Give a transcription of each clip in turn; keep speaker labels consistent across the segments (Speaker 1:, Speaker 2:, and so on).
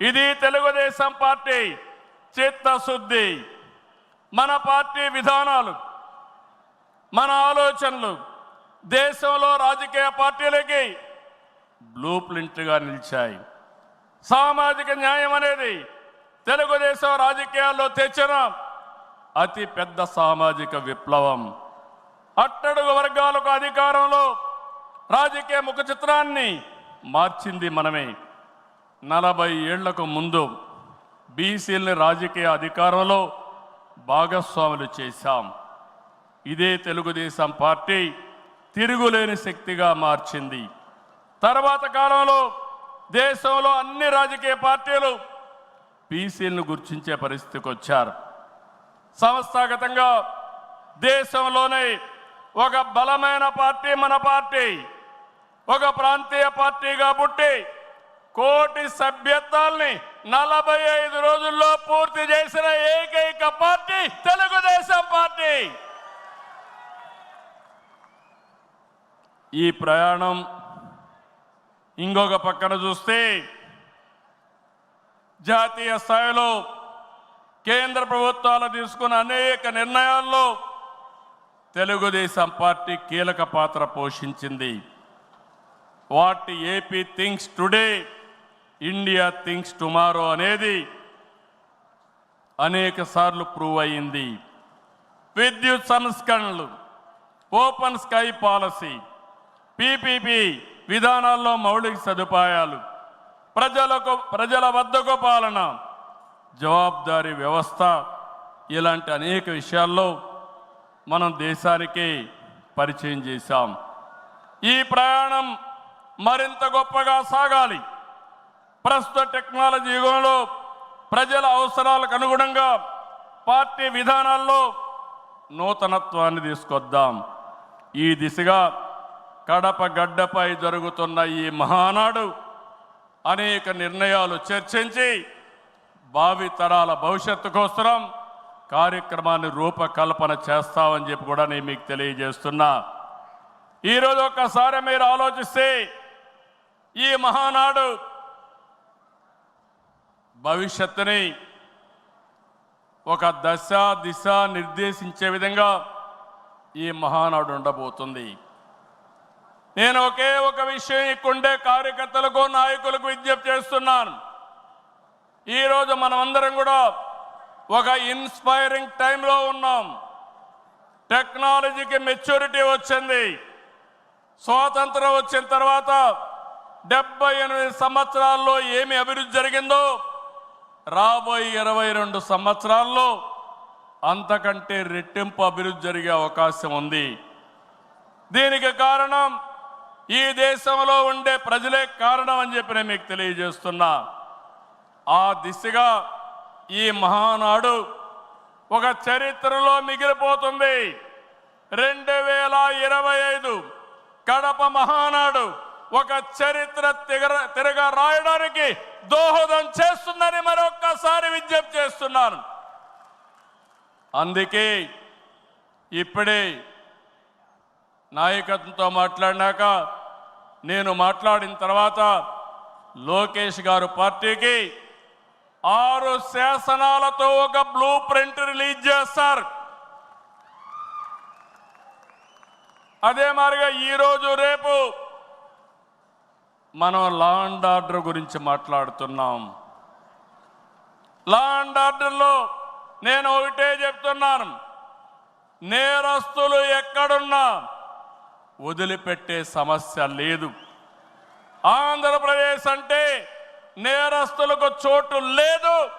Speaker 1: ఇది తెలుగుదేశం పార్టీ చిత్తశుద్ధి. మన పార్టీ విధానాలు మన ఆలోచనలు దేశంలో రాజకీయ పార్టీలకి బ్లూ ప్రింట్గా నిలిచాయి. సామాజిక న్యాయం అనేది తెలుగుదేశం రాజకీయాల్లో తెచ్చిన అతి పెద్ద సామాజిక విప్లవం. అట్టడుగు వర్గాలకు అధికారంలో రాజకీయ ముఖ చిత్రాన్ని మార్చింది మనమే. నలభై ఏళ్ళకు ముందు బీసీలని రాజకీయ అధికారంలో భాగస్వాములు చేశాం. ఇదే తెలుగుదేశం పార్టీ తిరుగులేని శక్తిగా మార్చింది. తర్వాత కాలంలో దేశంలో అన్ని రాజకీయ పార్టీలు బీసీలను గుర్తించే పరిస్థితికి వచ్చారు. సంస్థాగతంగా దేశంలోనే ఒక బలమైన పార్టీ మన పార్టీ ఒక ప్రాంతీయ పార్టీగా పుట్టి కోటి సభ్యత్వాల్ని నలభై ఐదు రోజుల్లో పూర్తి చేసిన ఏకైక పార్టీ తెలుగుదేశం పార్టీ. ఈ ప్రయాణం ఇంకొక పక్కన చూస్తే జాతీయ స్థాయిలో కేంద్ర ప్రభుత్వాలు తీసుకున్న అనేక నిర్ణయాల్లో తెలుగుదేశం పార్టీ కీలక పాత్ర పోషించింది. What AP thinks today India thinks tomorrow అనేది అనేక సార్లు ప్రూవ్ అయింది విద్యుత్ సంస్కరణలు ఓపెన్ స్కై పాలసీ పీపీపీ విధానాల్లో మౌలిక సదుపాయాలు ప్రజలకు ప్రజల వద్దకు పాలన జవాబుదారీ వ్యవస్థ ఇలాంటి అనేక విషయాల్లో మనం దేశానికి పరిచయం చేశాం. ఈ ప్రయాణం మరింత గొప్పగా సాగాలి. ప్రస్తుత టెక్నాలజీ యుగంలో ప్రజల అవసరాలకు అనుగుణంగా పార్టీ విధానాల్లో నూతనత్వాన్ని తీసుకొద్దాం. ఈ దిశగా కడప గడ్డపై జరుగుతున్న ఈ మహానాడు అనేక నిర్ణయాలు చర్చించి భావి తరాల భవిష్యత్తు కోసం కార్యక్రమాన్ని రూపకల్పన చేస్తామని చెప్పి కూడా నేను మీకు తెలియజేస్తున్నా. ఈరోజు ఒక్కసారి మీరు ఆలోచిస్తే ఈ మహానాడు భవిష్యత్తుని ఒక దశ దిశ నిర్దేశించే విధంగా ఈ మహానాడు ఉండబోతుంది. నేను ఒకే ఒక విషయం ఇక్కడుండే కార్యకర్తలకు నాయకులకు విజ్ఞప్తి చేస్తున్నాను. ఈరోజు మనమందరం కూడా ఒక ఇన్స్పైరింగ్ టైంలో ఉన్నాం. టెక్నాలజీకి మెచ్యూరిటీ వచ్చింది. స్వాతంత్రం వచ్చిన తర్వాత డెబ్బై ఎనిమిది సంవత్సరాల్లో ఏమి అభివృద్ధి జరిగిందో రాబోయే ఇరవై రెండు సంవత్సరాల్లో అంతకంటే రెట్టింపు అభివృద్ధి జరిగే అవకాశం ఉంది. దీనికి కారణం ఈ దేశంలో ఉండే ప్రజలే కారణం అని చెప్పి నేను మీకు తెలియజేస్తున్నా. ఆ దిశగా ఈ మహానాడు ఒక చరిత్రలో మిగిలిపోతుంది. రెండు వేల ఇరవై ఐదు కడప మహానాడు ఒక చరిత్ర తిగర తిరగ రాయడానికి దోహదం చేస్తుందని మరొక్కసారి విజ్ఞప్తి చేస్తున్నాను. అందుకే ఇప్పుడే నాయకత్వంతో మాట్లాడినాక నేను మాట్లాడిన తర్వాత లోకేష్ గారు పార్టీకి ఆరు శాసనాలతో ఒక బ్లూ ప్రింట్ రిలీజ్ చేస్తారు. అదే మాదిరిగా ఈరోజు రేపు మనం లా అండ్ ఆర్డర్ గురించి మాట్లాడుతున్నాం. లా అండ్ ఆర్డర్లో నేను ఒకటే చెప్తున్నాను. నేరస్తులు ఎక్కడున్నా వదిలిపెట్టే సమస్య లేదు. ఆంధ్రప్రదేశ్ అంటే నేరస్తులకు చోటు లేదు.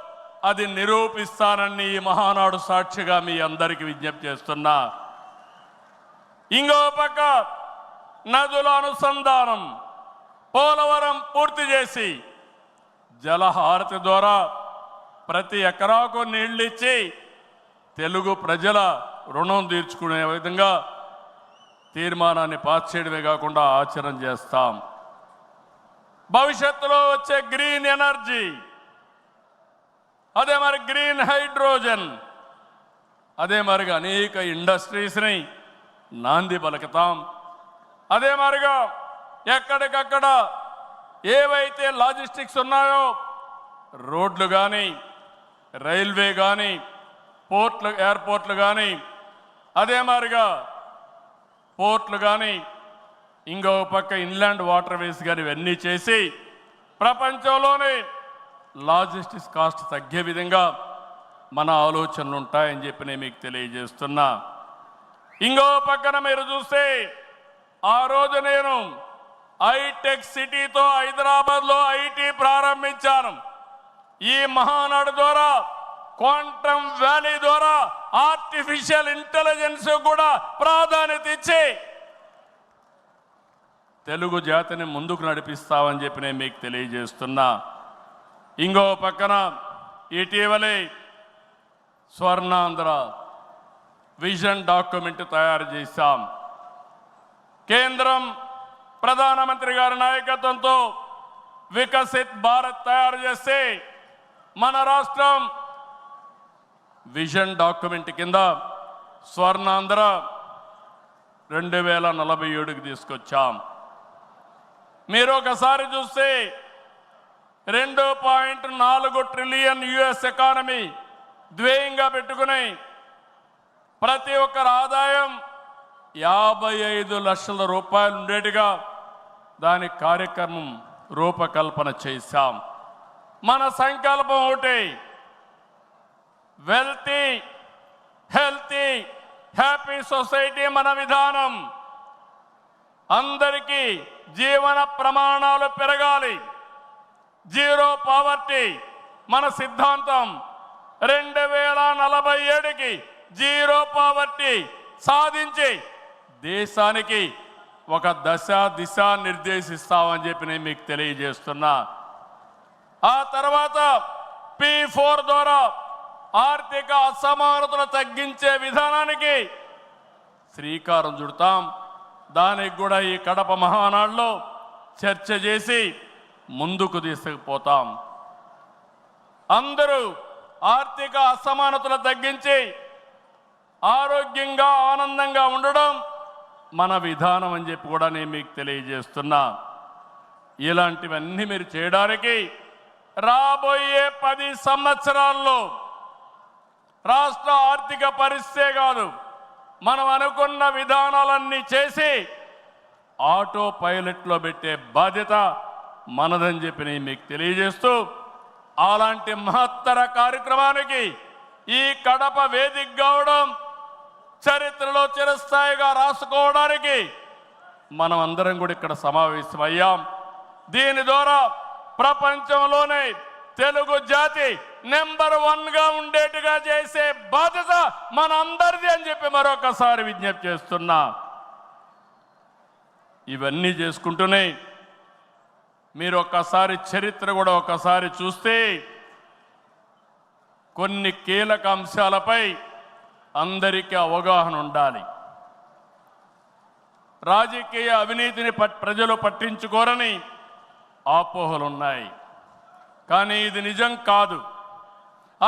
Speaker 1: అది నిరూపిస్తానని ఈ మహానాడు సాక్షిగా మీ అందరికీ విజ్ఞప్తి చేస్తున్నా. ఇంకో పక్క నదుల అనుసంధానం. పోలవరం పూర్తి చేసి జలహారతి ద్వారా ప్రతి ఎకరాకు నీళ్ళిచ్చి తెలుగు ప్రజల రుణం తీర్చుకునే విధంగా తీర్మానాన్ని పాస్ చేయడమే కాకుండా ఆచరణ చేస్తాం. భవిష్యత్తులో వచ్చే గ్రీన్ ఎనర్జీ. అదే మరి గ్రీన్ హైడ్రోజన్. అదే మరిగా అనేక ఇండస్ట్రీస్ని నాంది పలుకుతాం. అదే మరిగా ఎక్కడికక్కడ ఏవైతే లాజిస్టిక్స్ ఉన్నాయో రోడ్లు కానీ రైల్వే కానీ పోర్ట్లు ఎయిర్పోర్ట్లు కానీ అదే మారిగా పోర్ట్లు కానీ ఇంకో పక్క ఇన్లాండ్ వాటర్ వేస్ కానీ ఇవన్నీ చేసి ప్రపంచంలోనే లాజిస్టిక్స్ కాస్ట్ తగ్గే విధంగా మన ఆలోచనలు ఉంటాయని చెప్పి నేను మీకు తెలియజేస్తున్నా. ఇంకో పక్కన మీరు చూస్తే ఆ రోజు నేను హైటెక్ సిటీతో హైదరాబాద్లో ఐటీ ప్రారంభించాను. ఈ మహానాడు ద్వారా క్వాంటమ్ వ్యాలీ ద్వారా ఆర్టిఫిషియల్ ఇంటెలిజెన్స్ కూడా ప్రాధాన్యత ఇచ్చి తెలుగు జాతిని ముందుకు నడిపిస్తామని చెప్పి నేను మీకు తెలియజేస్తున్నా. ఇంకో పక్కన ఇటీవలే స్వర్ణాంధ్ర విజన్ డాక్యుమెంట్ తయారు చేశాం. కేంద్రం ప్రధానమంత్రి గారి నాయకత్వంతో వికసిత్ భారత్ తయారు చేస్తే మన రాష్ట్రం విజన్ డాక్యుమెంట్ కింద స్వర్ణాంధ్ర రెండు వేల నలభై ఏడుకి తీసుకొచ్చాం. మీరు ఒకసారి చూస్తే రెండు పాయింట్ నాలుగు ట్రిలియన్ యుఎస్ ఎకానమీ ద్వేయంగా పెట్టుకుని ప్రతి ఒక్కరి ఆదాయం యాభై ఐదు లక్షల రూపాయలు ఉండేట్టుగా దాని కార్యక్రమం రూపకల్పన చేశాం. మన సంకల్పం ఒకటి వెల్తీ హెల్తీ హ్యాపీ సొసైటీ మన విధానం. అందరికీ జీవన ప్రమాణాలు పెరగాలి. జీరో పావర్టీ మన సిద్ధాంతం. రెండు వేల నలభై ఏడుకి జీరో పావర్టీ సాధించి దేశానికి ఒక దశ దిశ నిర్దేశిస్తామని చెప్పి నేను మీకు తెలియజేస్తున్నా. ఆ తర్వాత పి ఫోర్ ద్వారా ఆర్థిక అసమానతలు తగ్గించే విధానానికి శ్రీకారం చుడతాం. దానికి కూడా ఈ కడప మహానాడులో చర్చ చేసి ముందుకు తీసుకుపోతాం. అందరూ ఆర్థిక అసమానతలు తగ్గించి ఆరోగ్యంగా ఆనందంగా ఉండడం మన విధానం అని చెప్పి కూడా నేను మీకు తెలియజేస్తున్నా. ఇలాంటివన్నీ మీరు చేయడానికి రాబోయే పది సంవత్సరాల్లో రాష్ట్ర ఆర్థిక పరిస్థితే కాదు మనం అనుకున్న విధానాలన్నీ చేసి ఆటో పైలట్లో పెట్టే బాధ్యత మనదని చెప్పి నేను మీకు తెలియజేస్తూ అలాంటి మహత్తర కార్యక్రమానికి ఈ కడప వేదిక కావడం చరిత్రలో చిరస్థాయిగా రాసుకోవడానికి మనం అందరం కూడా ఇక్కడ సమావేశమయ్యాం. దీని ద్వారా ప్రపంచంలోనే తెలుగు జాతి నెంబర్ వన్గా ఉండేట్టుగా చేసే బాధ్యత మన అందరిది అని చెప్పి మరొకసారి విజ్ఞప్తి చేస్తున్నా. ఇవన్నీ చేసుకుంటూనే మీరు ఒక్కసారి చరిత్ర కూడా ఒకసారి చూస్తే కొన్ని కీలక అంశాలపై అందరికీ అవగాహన ఉండాలి. రాజకీయ అవినీతిని పట్- ప్రజలు పట్టించుకోరని అపోహలున్నాయి కానీ ఇది నిజం కాదు.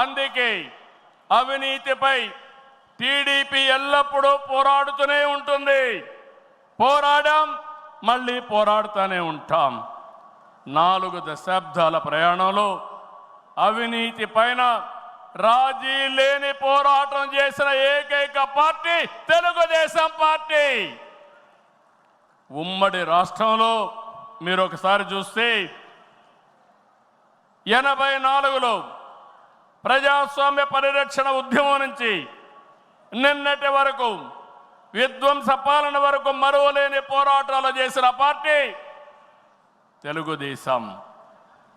Speaker 1: అందుకే అవినీతిపై టీడీపీ ఎల్లప్పుడూ పోరాడుతూనే ఉంటుంది. పోరాడాం మళ్ళీ పోరాడుతూనే ఉంటాం. నాలుగు దశాబ్దాల ప్రయాణంలో అవినీతి పైన రాజీ లేని పోరాటం చేసిన ఏకైక పార్టీ తెలుగుదేశం పార్టీ. ఉమ్మడి రాష్ట్రంలో మీరు ఒకసారి చూస్తే ఎనభై నాలుగులో ప్రజాస్వామ్య పరిరక్షణ ఉద్యమం నుంచి నిన్నటి వరకు విధ్వంస పాలన వరకు మరువలేని పోరాటాలు చేసిన పార్టీ తెలుగుదేశం.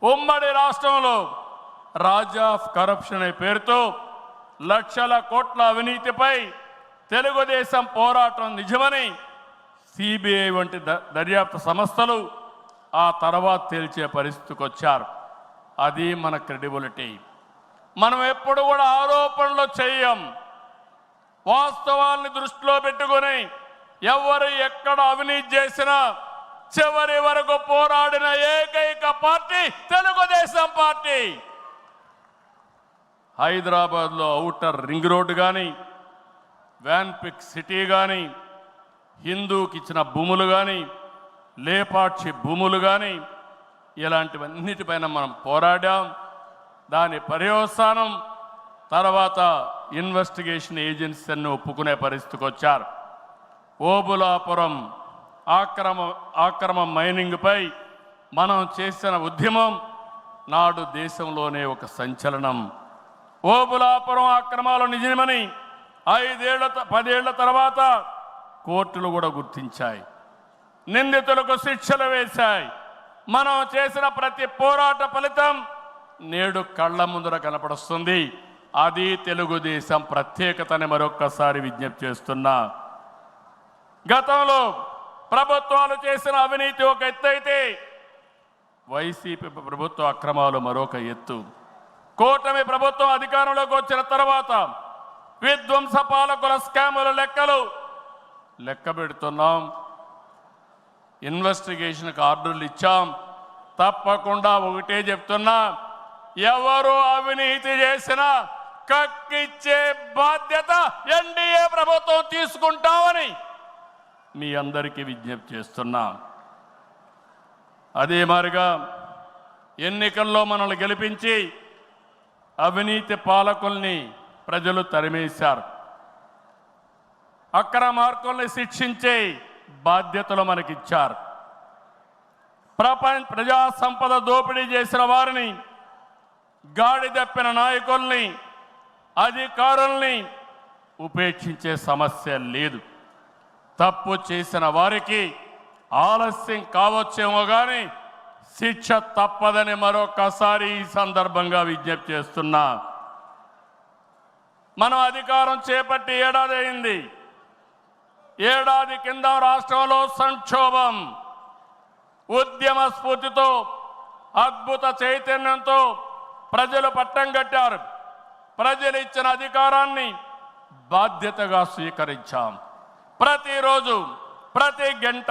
Speaker 1: ఉమ్మడి రాష్ట్రంలో రాజా ఆఫ్ కరప్షన్ అనే పేరుతో లక్షల కోట్ల అవినీతిపై తెలుగుదేశం పోరాటం నిజమని సిబిఐ వంటి ద- దర్యాప్తు సంస్థలు ఆ తర్వాత తేల్చే పరిస్థితికి వచ్చారు. అది మన క్రెడిబిలిటీ. మనం ఎప్పుడు కూడా ఆరోపణలు చేయం. వాస్తవాల్ని దృష్టిలో పెట్టుకొని ఎవరు ఎక్కడ అవినీతి చేసినా చివరి వరకు పోరాడిన ఏకైక పార్టీ తెలుగుదేశం పార్టీ. హైదరాబాద్లో ఔటర్ రింగ్ రోడ్డు కానీ వ్యాన్పిక్ సిటీ కానీ హిందూకి ఇచ్చిన భూములు కానీ లేపాక్షి భూములు కానీ ఇలాంటివన్నిటిపైన మనం పోరాడాం. దాని పర్యవసానం తర్వాత ఇన్వెస్టిగేషన్ ఏజెన్సీ అన్ని ఒప్పుకునే పరిస్థితికి వచ్చారు. ఓబులాపురం ఆక్రమ ఆక్రమ మైనింగ్పై మనం చేసిన ఉద్యమం నాడు దేశంలోనే ఒక సంచలనం. ఓబులాపురం అక్రమాలు నిజమని ఐదేళ్ళ త- పదేళ్ళ తర్వాత కోర్టులు కూడా గుర్తించాయి. నిందితులకు శిక్షలు వేశాయి. మనం చేసిన ప్రతి పోరాట ఫలితం నేడు కళ్ళ ముందర కనపడుస్తుంది. అది తెలుగుదేశం ప్రత్యేకతని మరొక్కసారి విజ్ఞప్తి చేస్తున్నా. గతంలో ప్రభుత్వాలు చేసిన అవినీతి ఒక ఎత్తు అయితే వైసీపీ ప్రభుత్వ అక్రమాలు మరొక ఎత్తు. కూటమి ప్రభుత్వం అధికారంలోకి వచ్చిన తర్వాత విధ్వంస పాలకుల స్కాముల లెక్కలు లెక్క పెడుతున్నాం. ఇన్వెస్టిగేషన్కి ఆర్డర్లు ఇచ్చాం. తప్పకుండా ఒకటే చెప్తున్నా ఎవరు అవినీతి చేసినా కక్కిచ్చే బాధ్యత ఎన్డీఏ ప్రభుత్వం తీసుకుంటామని మీ అందరికీ విజ్ఞప్తి చేస్తున్నా. అదే మారిగా ఎన్నికల్లో మనల్ని గెలిపించి అవినీతి పాలకుల్ని ప్రజలు తరిమేశారు. అక్రమార్కుల్ని శిక్షించే బాధ్యతలు మనకిచ్చారు. ప్రపంచ ప్రజా సంపద దోపిడీ చేసిన వారిని గాడి తప్పిన నాయకుల్ని అధికారుల్ని ఉపేక్షించే సమస్య లేదు. తప్పు చేసిన వారికి ఆలస్యం కావచ్చేమో కానీ శిక్ష తప్పదని మరొకసారి ఈ సందర్భంగా విజ్ఞప్తి చేస్తున్నా. మనం అధికారం చేపట్టి ఏడాది అయింది ఏడాది కింద రాష్ట్రంలో సంక్షోభం ఉద్యమ స్ఫూర్తితో అద్భుత చైతన్యంతో ప్రజలు పట్టం కట్టారు. ప్రజలు ఇచ్చిన అధికారాన్ని బాధ్యతగా స్వీకరించాం. ప్రతిరోజు ప్రతి గంట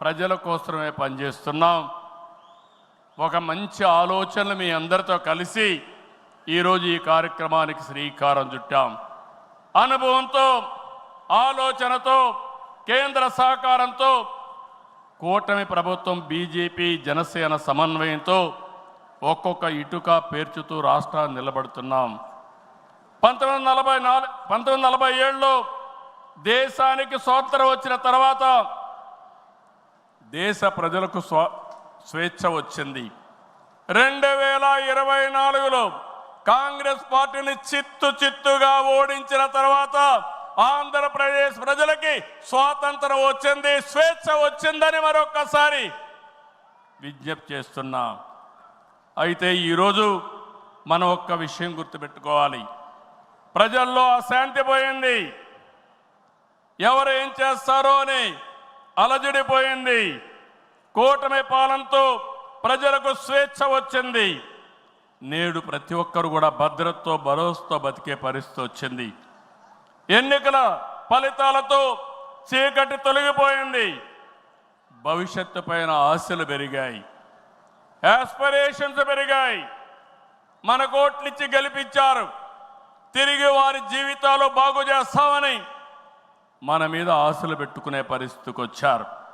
Speaker 1: ప్రజల కోసమే పనిచేస్తున్నాం. ఒక మంచి ఆలోచనలు మీ అందరితో కలిసి ఈరోజు ఈ కార్యక్రమానికి శ్రీకారం చుట్టాం. అనుభవంతో ఆలోచనతో కేంద్ర సహకారంతో కూటమి ప్రభుత్వం బీజేపీ జనసేన సమన్వయంతో ఒక్కొక్క ఇటుక పేర్చుతూ రాష్ట్రాన్ని నిలబడుతున్నాం. పంతొమ్మిది వందల నలభై నాలుగు పంతొమ్మిది వందల నలభై ఏడులో దేశానికి స్వాతంత్రం వచ్చిన తర్వాత దేశ ప్రజలకు స్వ స్వేచ్ఛ వచ్చింది. రెండు వేల ఇరవై నాలుగులో కాంగ్రెస్ పార్టీని చిత్తు చిత్తుగా ఓడించిన తర్వాత ఆంధ్రప్రదేశ్ ప్రజలకి స్వాతంత్రం వచ్చింది స్వేచ్ఛ వచ్చిందని మరొకసారి విజ్ఞప్తి చేస్తున్నా. అయితే ఈరోజు మనం ఒక్క విషయం గుర్తుపెట్టుకోవాలి. ప్రజల్లో అశాంతి పోయింది. ఎవరు ఏం చేస్తారో అని అలజడిపోయింది. కూటమి పాలనతో ప్రజలకు స్వేచ్ఛ వచ్చింది. నేడు ప్రతి ఒక్కరు కూడా భద్రతతో భరోసాతో బతికే పరిస్థితి వచ్చింది. ఎన్నికల ఫలితాలతో చీకటి తొలగిపోయింది. భవిష్యత్తు పైన ఆశలు పెరిగాయి. యాస్పిరేషన్స్ పెరిగాయి. మన కోట్లిచ్చి గెలిపించారు. తిరిగి వారి జీవితాలు బాగు చేస్తామని మన మీద ఆశలు పెట్టుకునే పరిస్థితికి వచ్చారు.